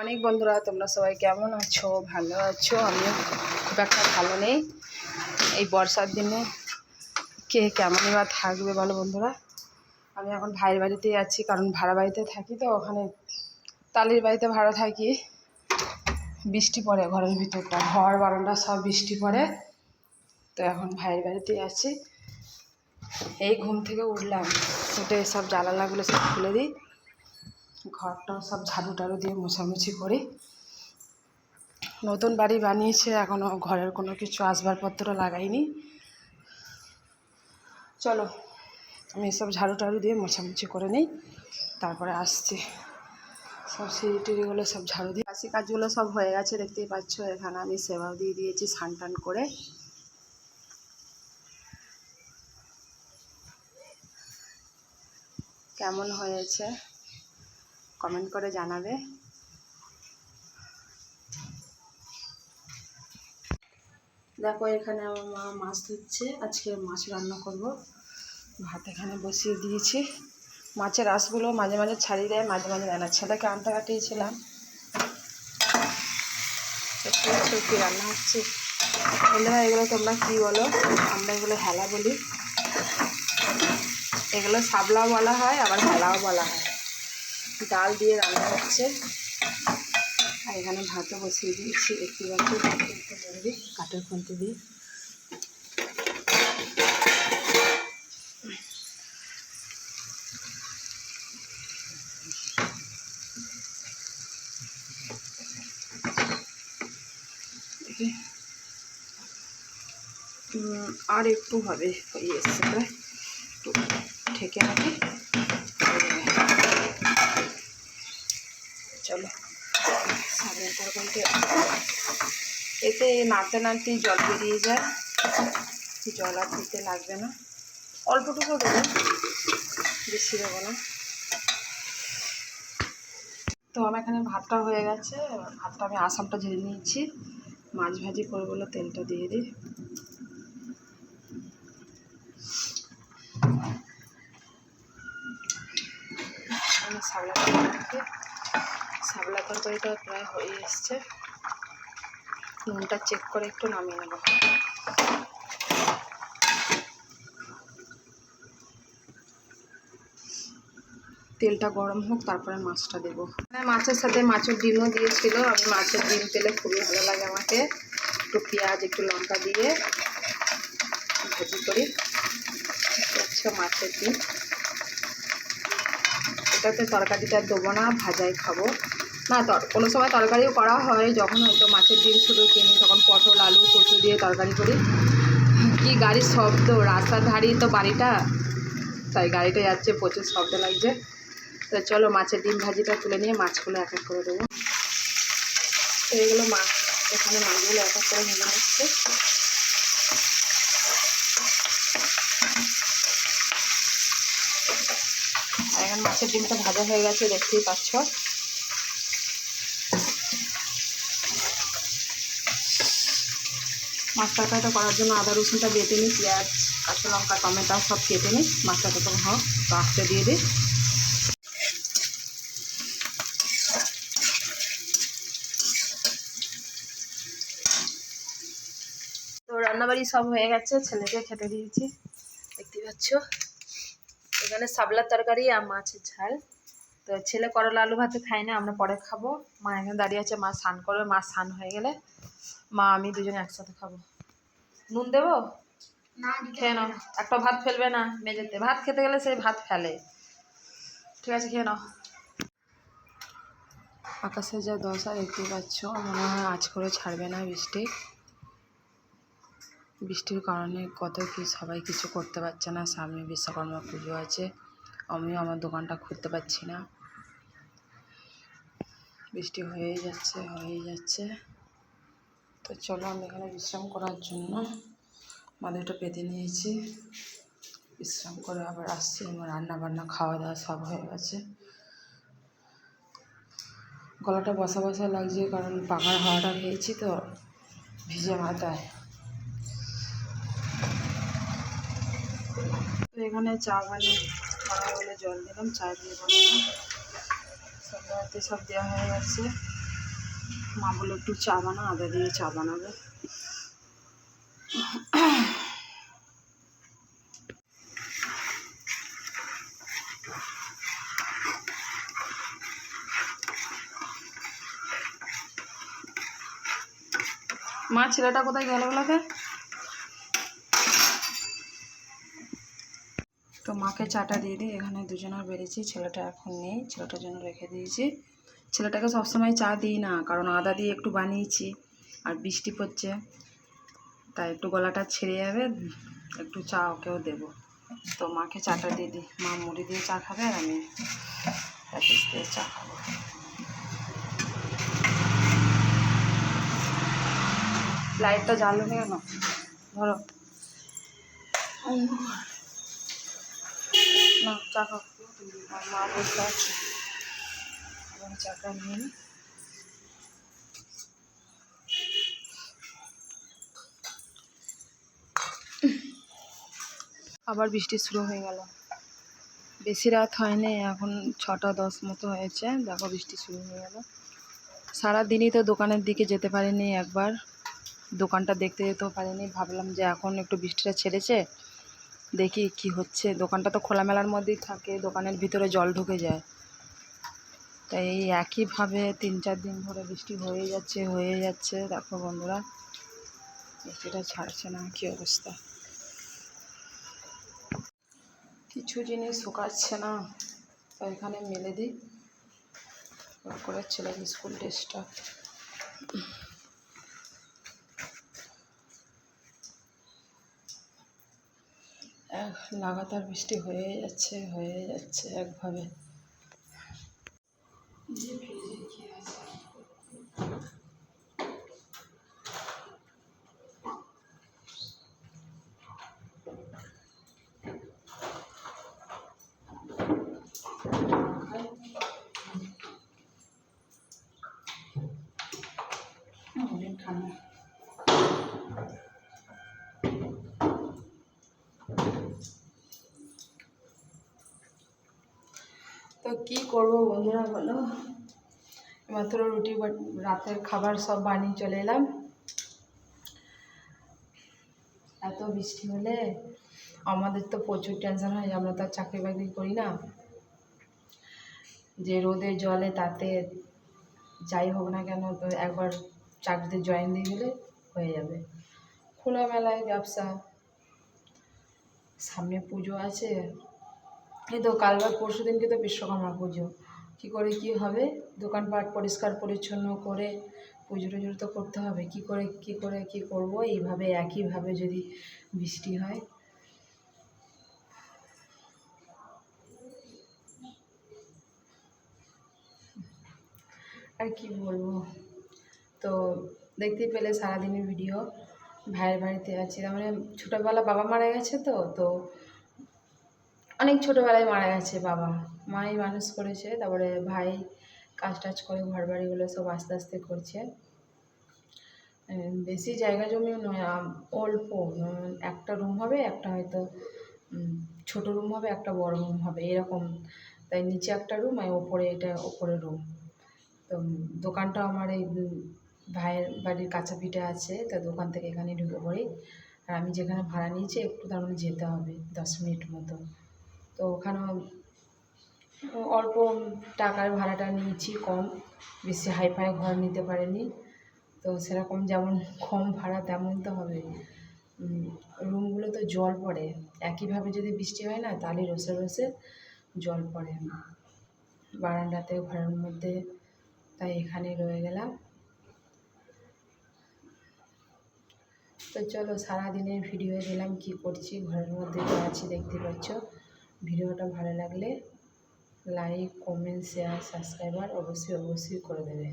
অনেক বন্ধুরা, তোমরা সবাই কেমন আছো? ভালো আছো? আমি খুব একটা ভালো নেই। এই বর্ষার দিনে কে কেমনই বা থাকবে বলো বন্ধুরা? আমি এখন ভাইয়ের বাড়িতেই আছি, কারণ ভাড়া বাড়িতে থাকি তো, ওখানে তালির বাড়িতে ভাড়া থাকি। বৃষ্টি পড়ে ঘরের ভিতরটা, ঘর, বারান্দা সব বৃষ্টি পড়ে। তো এখন ভাইয়ের বাড়িতেই আছি। এই ঘুম থেকে উঠলাম, উঠে সব জানালাগুলো সব খুলে দিই। ঘরটাও সব ঝাড়ু টাড়ু দিয়ে মোছামুছি করি নতুন বাড়ি বানিয়েছে এখনও ঘরের কোনো কিছু আসবাবপত্র লাগাইনি। চলো, আমি এসব ঝাড়ু টাড়ু দিয়ে মোছামুছি করে নিই, তারপরে আসছি। সব সিঁড়ি টিড়িগুলো সব ঝাড়ু দিয়ে বাসি কাজগুলো সব হয়ে গেছে, দেখতেই পাচ্ছ, এখানে আমি সেবাও দিয়ে দিয়েছি স্নান টান করে। কেমন হয়েছে? কমেন্ট করে জানাবে। দেখো, এখানে আমার মা মাছ ধুচ্ছে আজকে মাছ রান্না করব। ভাত এখানে বসিয়ে দিয়েছি। মাছের আঁশগুলো মাঝে মাঝে ছাড়িয়ে দেয়, মাঝে মাঝে দেয় না ছেলেকে আনতে কাটিয়েছিলাম কী রান্না হচ্ছে। বন্ধুরা, এগুলো তোমরা কী বলো? আমরা এগুলো হেলা বলি। এগুলো সাবলাও বলা হয়, আবার হেলাও বলা হয়। ডাল দিয়ে রান্না হচ্ছে। আর এখানে ভাতও বসিয়ে দিয়েছি। একটু দিই কাঠের খুন্তি দিয়ে। আর একটু হবে। একটু ঠেকে রাখি হয়ে যাবে। চলো। সামনের তরকারিটা এতে নাড়তে নাড়তেই জল বেরিয়ে যায়। জল আর দিতে লাগবে না। অল্পটুকু দেবো, বেশি দেবো না। তো আমার এখানে ভাতটা হয়ে গেছে। ভাতটা আমি আসামটা ঝেড়ে নিয়েছি। মাছ ভাজি করে বলে তেলটা দিয়ে দিই। আমি সাবলা তরকারিটা প্রায় হয়ে এসছে। নুনটা চেক করে একটু নামিয়ে নেব। তেলটা গরম হোক, তারপরে মাছটা দেবো। মাছের সাথে মাছের ডিমও দিয়েছিল। আমি মাছের ডিম পেলে খুবই ভালো লাগে আমাকে। একটু পেঁয়াজ, একটু লঙ্কা দিয়ে ভাজি করি। মাছের ডিম। এটাতে তরকারিটা দেবো না, ভাজাই খাব। না, তর, কোনো সময় তরকারিও করা হয় যখন হয়তো মাছের ডিম শুধু কিনি, তখন পটল, আলু, কচু দিয়ে তরকারি করি। কি গাড়ির শব্দ, রাস্তার ধারেই তো বাড়িটা। তাই গাড়িটা যাচ্ছে, প্রচুর শব্দ লাগছে। তো চলো মাছের ডিম ভাজিটা তুলে নিয়ে মাছগুলো এক এক করে দেবো। তো এইগুলো মাছ, এখানে মাছগুলো এক এক করে নেওয়া হচ্ছে। আর এখন মাছের ডিমটা ভাজা হয়ে গেছে, দেখতেই পাচ্ছ। মাছ তরকারিটা করার জন্য আদা রসুনটা বেটে নিই, পেঁয়াজ, কাঁচা লঙ্কা, টমেটো সব কেটে নিই। মাছটা তখন হোক, তো আস্তে দিয়ে দিই। তো রান্নাবাড়ি সব হয়ে গেছে, ছেলেকে খেতে দিয়েছি। দেখতে পাচ্ছ, এখানে সাবলার তরকারি আর মাছের ঝাল। তো ছেলে করলা আলু ভাতে খায় না, আমরা পরে খাব। মা এখানে দাঁড়িয়ে আছে, মা স্নান করবে, মা স্নান হয়ে গেলে মা, আমি দুজনে একসাথে খাব। নুন দেবো? খেয়ে নাও। একটা ভাত ফেলবে না মেঝেতে। ভাত খেতে গেলে সেই ভাত ফেলে। ঠিক আছে খেয়ে নাও। আকাশের যা দশা দেখতে পাচ্ছ মনে হয় আজ করে ছাড়বে না বৃষ্টি। বৃষ্টির কারণে কত কি সবাই কিছু করতে পারছে না। সামনে বিশ্বকর্মা পুজো আছে। আমিও আমার দোকানটা খুলতে পারছি না। বৃষ্টি হয়েই যাচ্ছে হয়েই যাচ্ছে। তো চলো আমি এখানে বিশ্রাম করার জন্য মাদুরটা পেতে নিয়েছি। বিশ্রাম করে আবার আসছি, আমার রান্না বান্না খাওয়া দাওয়া সব হয়ে গেছে। গলাটা বসা বসা লাগছে কারণ পাখার হাওয়াটা খেয়েছি তো, ভিজে মাথায়। তো এখানে চা বানিয়ে বলে জল দিলাম, চা দিয়ে সন্ধ্যাতে সব দেওয়া হয়ে গেছে। মা বলে একটু চা বানা আদা দিয়ে চা বানাবে। মা, ছেলেটা কোথায় গেল বলাতে? তো মাকে চাটা দিয়ে দিই, এখানে দুজনের বেরিয়েছি, ছেলেটা এখন নেই, ছেলেটার জন্য রেখে দিয়েছি। ছেলেটাকে সবসময় চা দিই না, কারণ আদা দিয়ে একটু বানিয়েছি আর বৃষ্টি পড়ছে। তাই একটু গলাটা ছেড়ে যাবে, একটু চা ওকেও দেবো। তো মাকে চাটা দিয়ে দিই। মা মুড়ি দিয়ে চা খাবে আর আমি দিয়ে চা খাব। লাইটটা জ্বালো কেন? ধরো। না, চা খাও। মা বসে আছে। এবং চাটা নিয়ে নিই। আবার বৃষ্টি শুরু হয়ে গেল। বেশি রাত হয়নি, এখন ছটা দশ মতো হয়েছে, দেখো বৃষ্টি শুরু হয়ে গেল। সারাদিনই তো দোকানের দিকে যেতে পারিনি, একবার দোকানটা দেখতে যেতেও পারিনি। ভাবলাম যে এখন একটু বৃষ্টিটা ছেড়েছে, দেখি কি হচ্ছে। দোকানটা তো খোলামেলার মধ্যেই থাকে, দোকানের ভিতরে জল ঢুকে যায়। তাই এই একইভাবে তিন চার দিন ধরে বৃষ্টি হয়ে যাচ্ছে হয়ে যাচ্ছে। দেখো বন্ধুরা, বৃষ্টিটা ছাড়ছে না, কী অবস্থা? কিছু জিনিস শুকাচ্ছে না তো এখানে মেলে দিই। করে ছেলের স্কুল ড্রেসটা। লাগাতার বৃষ্টি হয়ে যাচ্ছে হয়ে যাচ্ছে একভাবে। কি করব বন্ধুরা বলো? মাত্র রুটি রাতের খাবার সব বানিয়ে চলে এলাম। এত বৃষ্টি হলে আমাদের তো প্রচুর টেনশন হয়, আমরা তো আর চাকরি বাকরি করি না। যে রোদে জলে তাতে যাই হোক না কেন, তো একবার চাকরিতে জয়েন দিয়ে গেলে হয়ে যাবে। খোলামেলায় ব্যবসা, সামনে পুজো আছে। এই তো কালবার পরশু দিনকে তো বিশ্বকর্মা পুজো। কী করে কি হবে? দোকানপাট পরিষ্কার, পরিচ্ছন্ন করে পুজো টুজো তো করতে হবে। কি করে কি করে, কি করব? এইভাবে, একইভাবে যদি বৃষ্টি হয়। আর কি বলব? তো দেখতেই পেলে সারাদিনের ভিডিও। ভাইয়ের বাড়িতে আছি। তার মানে ছোটোবেলা বাবা মারা গেছে তো তো অনেক ছোটোবেলায় মারা গেছে বাবা। মাই মানুষ করেছে, তারপরে ভাই কাজ টাজ করে ঘর বাড়িগুলো সব আস্তে আস্তে করছে। বেশি জায়গা জমিও নয় অল্প। একটা রুম হবে, একটা হয়তো ছোট রুম হবে, একটা বড় রুম হবে, এরকম। তাই নিচে একটা রুম আর ওপরে এটা ওপরে রুম তো দোকানটা আমার এই ভাইয়ের বাড়ির কাছে পিঠে আছে, তা দোকান থেকে এখানে ঢুকে পড়ি। আর আমি যেখানে ভাড়া নিয়েছি, একটু তার মানে যেতে হবে, দশ মিনিট মতো। তো ওখানেও অল্প টাকার ভাড়াটা নিয়েছি কম, বেশি হাইফাই ঘর নিতে পারিনি। তো সেরকম যেমন কম ভাড়া তেমন তো হবে। রুমগুলো তো জল পড়ে। একইভাবে যদি বৃষ্টি হয় না, তাহলে রসে রসে জল পড়ে। বারান্দাতে, ঘরের মধ্যে, তাই এখানে রয়ে গেলাম। তো চলো সারাদিনের ভিডিও দিলাম কি করছি। ঘরের মধ্যে আছি, দেখতে পাচ্ছ। ভিডিওটা ভালো লাগলে লাইক কমেন্ট শেয়ার সাবস্ক্রাইবার অবশ্যই অবশ্যই করে দেবে।